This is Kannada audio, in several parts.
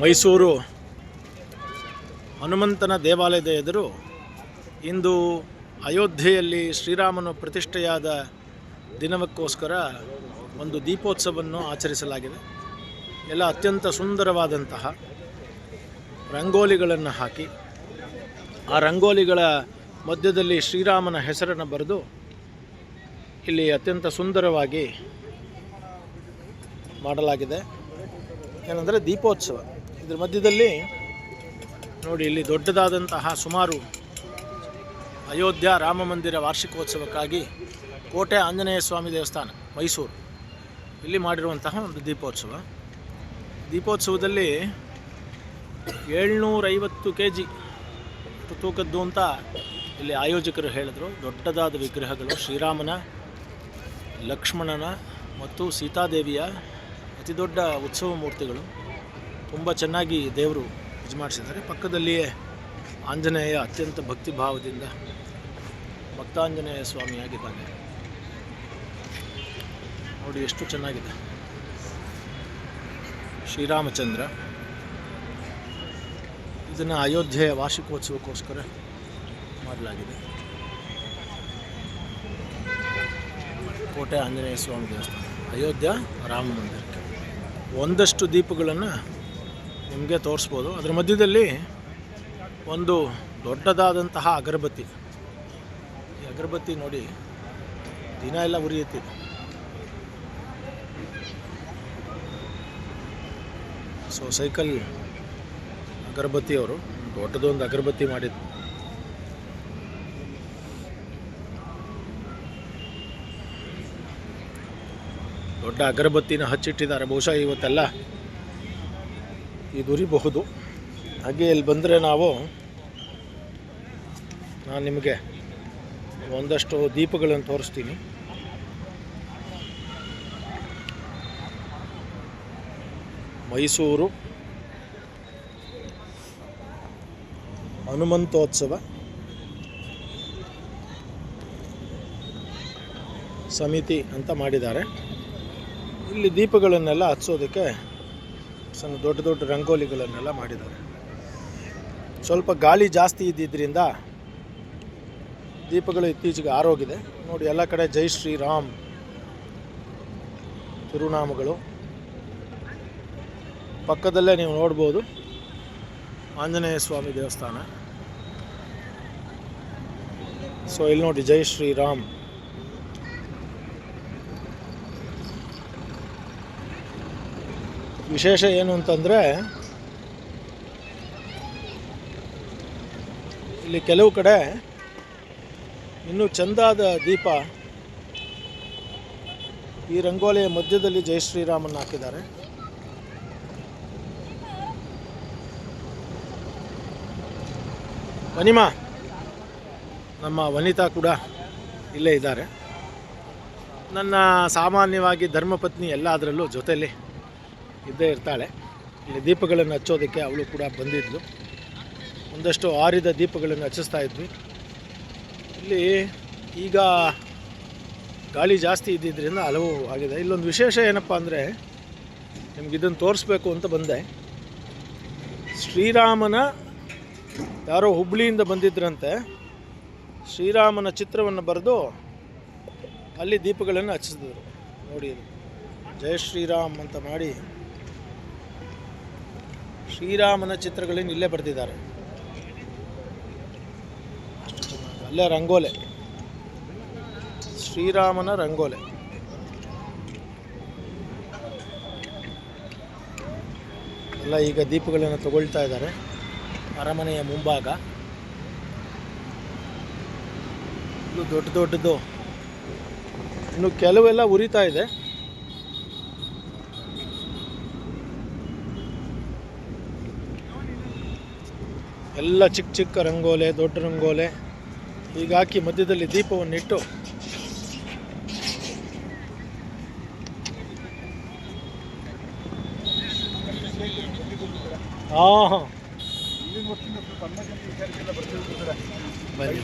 ಮೈಸೂರು ಹನುಮಂತನ ದೇವಾಲಯದ ಎದುರು ಇಂದು ಅಯೋಧ್ಯೆಯಲ್ಲಿ ಶ್ರೀರಾಮನು ಪ್ರತಿಷ್ಠೆಯಾದ ದಿನವಕ್ಕೋಸ್ಕರ ಒಂದು ದೀಪೋತ್ಸವವನ್ನು ಆಚರಿಸಲಾಗಿದೆ. ಎಲ್ಲ ಅತ್ಯಂತ ಸುಂದರವಾದಂತಹ ರಂಗೋಲಿಗಳನ್ನು ಹಾಕಿ, ಆ ರಂಗೋಲಿಗಳ ಮಧ್ಯದಲ್ಲಿ ಶ್ರೀರಾಮನ ಹೆಸರನ್ನು ಬರೆದು ಇಲ್ಲಿ ಅತ್ಯಂತ ಸುಂದರವಾಗಿ ಮಾಡಲಾಗಿದೆ. ಏನಂದರೆ ದೀಪೋತ್ಸವ. ಇದ್ರ ಮಧ್ಯದಲ್ಲಿ ನೋಡಿ, ಇಲ್ಲಿ ದೊಡ್ಡದಾದಂತಹ ಸುಮಾರು ಅಯೋಧ್ಯ ರಾಮ ಮಂದಿರ ವಾರ್ಷಿಕೋತ್ಸವಕ್ಕಾಗಿ ಕೋಟೆ ಆಂಜನೇಯ ಸ್ವಾಮಿ ದೇವಸ್ಥಾನ, ಮೈಸೂರು. ಇಲ್ಲಿ ಮಾಡಿರುವಂತಹ ಒಂದು ದೀಪೋತ್ಸವ. ದೀಪೋತ್ಸವದಲ್ಲಿ ಏಳ್ನೂರೈವತ್ತು ಕೆ ಜಿ ತೂಕದ್ದು ಅಂತ ಇಲ್ಲಿ ಆಯೋಜಕರು ಹೇಳಿದರು. ದೊಡ್ಡದಾದ ವಿಗ್ರಹಗಳು ಶ್ರೀರಾಮನ, ಲಕ್ಷ್ಮಣನ ಮತ್ತು ಸೀತಾದೇವಿಯ ಅತಿ ದೊಡ್ಡ ಉತ್ಸವ ಮೂರ್ತಿಗಳು. ತುಂಬ ಚೆನ್ನಾಗಿ ದೇವರು ಇದು ಮಾಡಿಸಿದ್ದಾರೆ. ಪಕ್ಕದಲ್ಲಿಯೇ ಆಂಜನೇಯ ಅತ್ಯಂತ ಭಕ್ತಿ ಭಾವದಿಂದ ಭಕ್ತಾಂಜನೇಯ ಸ್ವಾಮಿಯಾಗಿದ್ದಾನೆ ನೋಡಿ ಎಷ್ಟು ಚೆನ್ನಾಗಿದೆ. ಶ್ರೀರಾಮಚಂದ್ರ. ಇದನ್ನು ಅಯೋಧ್ಯೆಯ ವಾರ್ಷಿಕೋತ್ಸವಕ್ಕೋಸ್ಕರ ಮಾಡಲಾಗಿದೆ. ಕೋಟೆ ಆಂಜನೇಯ ಸ್ವಾಮಿ ದೇವಸ್ಥಾನ. ಅಯೋಧ್ಯ ರಾಮ ಮಂದಿರಕ್ಕೆ. ಒಂದಷ್ಟು ದೀಪಗಳನ್ನು ನಿಮಗೆ ತೋರಿಸ್ಬೋದು. ಅದರ ಮಧ್ಯದಲ್ಲಿ ಒಂದು ದೊಡ್ಡದಾದಂತಹ ಅಗರಬತ್ತಿ. ಈ ಅಗರಬತ್ತಿ ನೋಡಿ, ದಿನ ಎಲ್ಲ ಉರಿಯುತ್ತಿದೆ ಸೊ ಸೈಕಲ್ ಅಗರಬತ್ತಿಯವರು ದೊಡ್ಡದೊಂದು ಅಗರಬತ್ತಿ ಮಾಡಿದ್ದು ದೊಡ್ಡ ಅಗರಬತ್ತಿನ ಹಚ್ಚಿಟ್ಟಿದ್ದಾರೆ. ಬಹುಶಃ ಇವತ್ತೆಲ್ಲ ಇದು ಉರಿಬಹುದು ಹಾಗೆ ಇಲ್ಲಿ ಬಂದರೆ ನಾವು, ನಾನು ನಿಮಗೆ ಒಂದಷ್ಟು ದೀಪಗಳನ್ನು ತೋರಿಸ್ತೀನಿ. ಮೈಸೂರು, ಹನುಮಂತೋತ್ಸವ, ಸಮಿತಿ ಅಂತ ಮಾಡಿದ್ದಾರೆ. ಇಲ್ಲಿ ದೀಪಗಳನ್ನೆಲ್ಲ ಹಚ್ಚೋದಕ್ಕೆ ಸಣ್ಣ ದೊಡ್ಡ ದೊಡ್ಡ ರಂಗೋಲಿಗಳನ್ನೆಲ್ಲ ಮಾಡಿದ್ದಾರೆ. ಸ್ವಲ್ಪ ಗಾಳಿ ಜಾಸ್ತಿ ಇದ್ದಿದ್ದರಿಂದ ದೀಪಗಳು ಇತ್ತೀಚೆಗೆ ಆರೋಗಿದೆ. ನೋಡಿ, ಎಲ್ಲ ಕಡೆ ಜೈ ಶ್ರೀರಾಮ್ ತಿರುನಾಮಗಳು. ಪಕ್ಕದಲ್ಲೇ ನೀವು ನೋಡ್ಬೋದು ಆಂಜನೇಯ ಸ್ವಾಮಿ ದೇವಸ್ಥಾನ. ಸೊ ಇಲ್ಲಿ ನೋಡಿ ಜೈ ಶ್ರೀರಾಮ್. ವಿಶೇಷ ಏನು ಅಂತಂದರೆ, ಇಲ್ಲಿ ಕೆಲವು ಕಡೆ ಇನ್ನೂ ಚೆಂದಾದ ದೀಪ ಈ ರಂಗೋಲಿಯ ಮಧ್ಯದಲ್ಲಿ ಜೈ ಶ್ರೀರಾಮನ್ನು ಹಾಕಿದ್ದಾರೆ. ವನಿಮಾ, ನಮ್ಮ ವನಿತಾ ಕೂಡ ಇಲ್ಲೇ ಇದ್ದಾರೆ. ನನ್ನ ಸಾಮಾನ್ಯವಾಗಿ ಧರ್ಮಪತ್ನಿ ಎಲ್ಲದರಲ್ಲೂ ಜೊತೆಯಲ್ಲಿ ಇದ್ದೇ ಇರ್ತಾಳೆ. ಇಲ್ಲಿ ದೀಪಗಳನ್ನು ಹಚ್ಚೋದಕ್ಕೆ ಅವಳು ಕೂಡ ಬಂದಿದ್ಲು. ಒಂದಷ್ಟು ಆರಿದ ದೀಪಗಳನ್ನು ಹಚ್ಚಿಸ್ತಾ ಇದ್ವಿ. ಇಲ್ಲಿ ಈಗ ಗಾಳಿ ಜಾಸ್ತಿ ಇದ್ದಿದ್ದರಿಂದ ಹಲವು ಆಗಿದೆ. ಇಲ್ಲೊಂದು ವಿಶೇಷ ಏನಪ್ಪ ಅಂದರೆ ನಿಮ್ಗೆ ಇದನ್ನು ತೋರಿಸ್ಬೇಕು ಅಂತ ಬಂದೆ. ಶ್ರೀರಾಮನ ಯಾರೋ ಹುಬ್ಳಿಯಿಂದ ಬಂದಿದ್ದರಂತೆ ಶ್ರೀರಾಮನ ಚಿತ್ರವನ್ನು ಬರೆದು ಅಲ್ಲಿ ದೀಪಗಳನ್ನು ಹಚ್ಚಿಸಿದ್ರು. ನೋಡಿ ಜಯ ಶ್ರೀರಾಮ್ ಅಂತ ಮಾಡಿ ಶ್ರೀರಾಮನ ಚಿತ್ರಗಳನ್ನು ಇಲ್ಲೇ ಬರೆದಿದ್ದಾರೆ. ಅಲ್ಲೇ ರಂಗೋಲೆ. ಶ್ರೀರಾಮನ ರಂಗೋಲೆ. ಎಲ್ಲ ಈಗ ದೀಪಗಳನ್ನು ತಗೊಳ್ತಾ ಇದ್ದಾರೆ. ಅರಮನೆಯ ಮುಂಭಾಗ. ಇದು ದೊಡ್ಡ ದೊಡ್ಡದು. ಇನ್ನು ಕೆಲವೆಲ್ಲ ಉರಿತಾ ಇದೆ. ಎಲ್ಲ ಚಿಕ್ಕ ಚಿಕ್ಕ ರಂಗೋಲೆ, ದೊಡ್ಡ ರಂಗೋಲೆ. ಈಗ ಹಾಕಿ ಮಧ್ಯದಲ್ಲಿ ದೀಪವನ್ನಿಟ್ಟು. ಹಾಂ. ಹಾಂ ಬನ್ನಿ.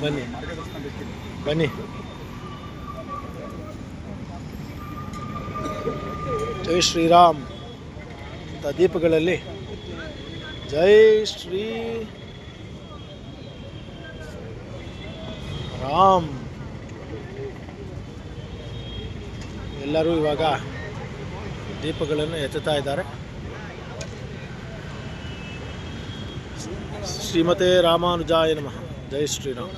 ಬನ್ನಿ. ಬನ್ನಿ. ಜೈ ಶ್ರೀರಾಮ್. ಅಂತ ದೀಪಗಳಲ್ಲಿ ಜೈ ಶ್ರೀ ರಾಮ್. ಎಲ್ಲರೂ ಇವಾಗ ದೀಪಗಳನ್ನು ಎತ್ತುತ್ತಾ ಇದ್ದಾರೆ. ಶ್ರೀಮತೆ ರಾಮಾನುಜಾಯ ನಮಃ. ಜೈ ಶ್ರೀರಾಮ್.